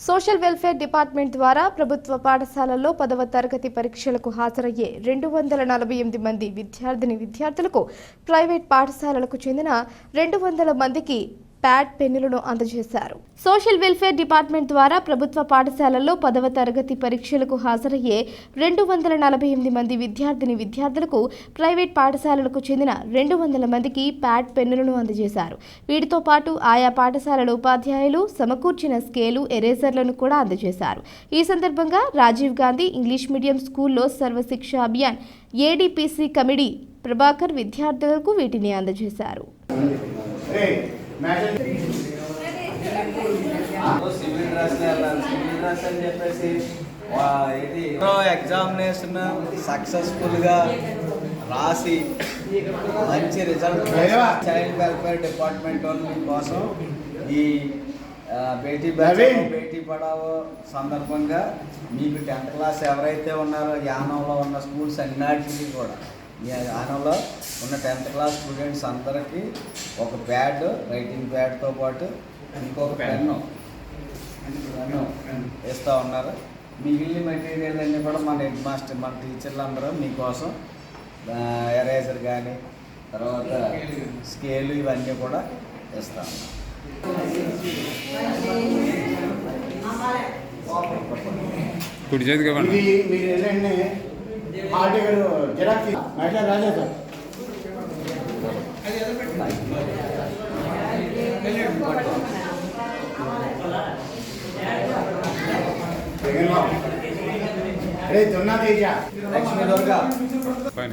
Social welfare department ద్వారా ప్రభుత్వ పాఠశాలల్లో పదవ తరగతి పరీక్షలకు హాజరయ్యే రెండు వందల నలభై ఎనిమిది మంది విద్యార్థిని విద్యార్థులకు ప్రైవేట్ పాఠశాలలకు చెందిన రెండు వందల మందికి ప్యాడ్ పెన్నులను అందజేశారు. సోషల్ వెల్ఫేర్ డిపార్ట్మెంట్ ద్వారా ప్రభుత్వ పాఠశాలల్లో పదవ తరగతి పరీక్షలకు హాజరయ్యే రెండు వందల నలభై ఎనిమిది మంది విద్యార్థిని విద్యార్థులకు ప్రైవేట్ పాఠశాలలకు చెందిన రెండు వందల మందికి ప్యాడ్ పెన్నులను అందజేశారు. వీటితో పాటు ఆయా పాఠశాలల ఉపాధ్యాయులు సమకూర్చిన స్కేలు ఎరేజర్లను కూడా అందజేశారు. ఈ సందర్భంగా రాజీవ్ గాంధీ ఇంగ్లీష్ మీడియం స్కూల్లో సర్వశిక్ష అభియాన్ ఏడీపీసీ కమిటీ ప్రభాకర్ విద్యార్థులకు వీటిని అందజేశారు. సివిల్ డ్రెస్ వెళ్ళాలి సివిల్ డ్రెస్ అని చెప్పేసి ఏంటి ఎగ్జామినేషన్ సక్సెస్ఫుల్గా రాసి మంచి రిజల్ట్ చైల్డ్ వెల్ఫేర్ డిపార్ట్మెంట్ కోసం ఈ బేటీ బచావో బేటీ పడావో సందర్భంగా మీకు టెన్త్ క్లాస్ ఎవరైతే ఉన్నారో యానంలో ఉన్న స్కూల్స్ అన్నిటికీ కూడా ఈ యానంలో ఉన్న టెన్త్ క్లాస్ స్టూడెంట్స్ అందరికీ ఒక ప్యాడ్ రైటింగ్ ప్యాడ్తో పాటు ఇంకొక పెన్ను. పెన్ను ఇస్తూ ఉన్నారు. మిగిలిన మెటీరియల్ అన్నీ కూడా మన హెడ్ మాస్టర్ మన టీచర్లు అందరూ మీకోసం ఎరేజర్ కానీ తర్వాత స్కేలు ఇవన్నీ కూడా ఇస్తా కుడి చేతికి ఇది మీరు టికెట్ జిరాక్స్ మహిళా రాజా సార్. అరే దున్నా తేజ. లక్ష్మీ దుర్గా. పైన